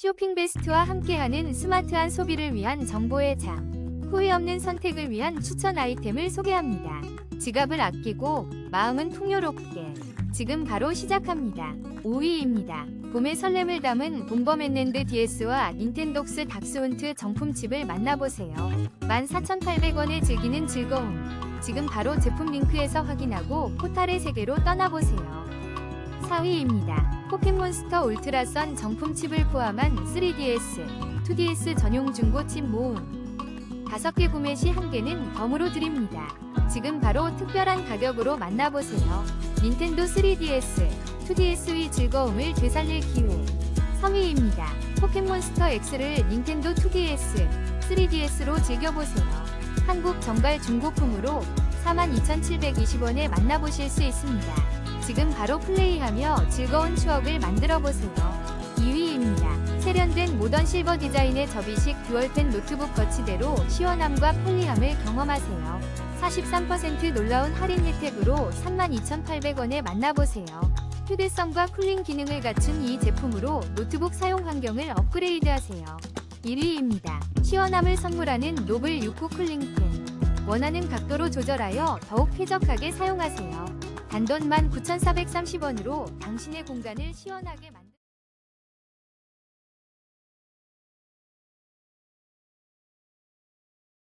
쇼핑 베스트와 함께하는 스마트한 소비를 위한 정보의 장. 후회 없는 선택을 위한 추천 아이템을 소개합니다. 지갑을 아끼고 마음은 풍요롭게. 지금 바로 시작합니다. 5위입니다. 봄의 설렘을 담은 봄범앤랜드 DS와 닌텐독스 닥스훈트 정품칩을 만나보세요. 14,800원에 즐기는 즐거움. 지금 바로 제품 링크에서 확인하고 포탈의 세계로 떠나보세요. 4위입니다. 포켓몬스터 울트라선 정품 칩을 포함한 3DS, 2DS 전용 중고 칩 모음. 5개 구매 시 1개는 덤으로 드립니다. 지금 바로 특별한 가격으로 만나보세요. 닌텐도 3DS, 2DS의 즐거움을 되살릴 기회. 3위입니다. 포켓몬스터 X를 닌텐도 2DS, 3DS로 즐겨보세요. 한국 정발 중고품으로 42,720원에 만나보실 수 있습니다. 지금 바로 플레이하며 즐거운 추억을 만들어보세요. 2위입니다. 세련된 모던 실버 디자인의 접이식 듀얼펜 노트북 거치대로 시원함과 편리함을 경험하세요. 43% 놀라운 할인 혜택으로 32,800원에 만나보세요. 휴대성과 쿨링 기능을 갖춘 이 제품으로 노트북 사용 환경을 업그레이드하세요. 1위입니다. 시원함을 선물하는 노블 69 쿨링팬. 원하는 각도로 조절하여 더욱 쾌적하게 사용하세요. 단돈 19,430원으로 당신의 공간을 시원하게 만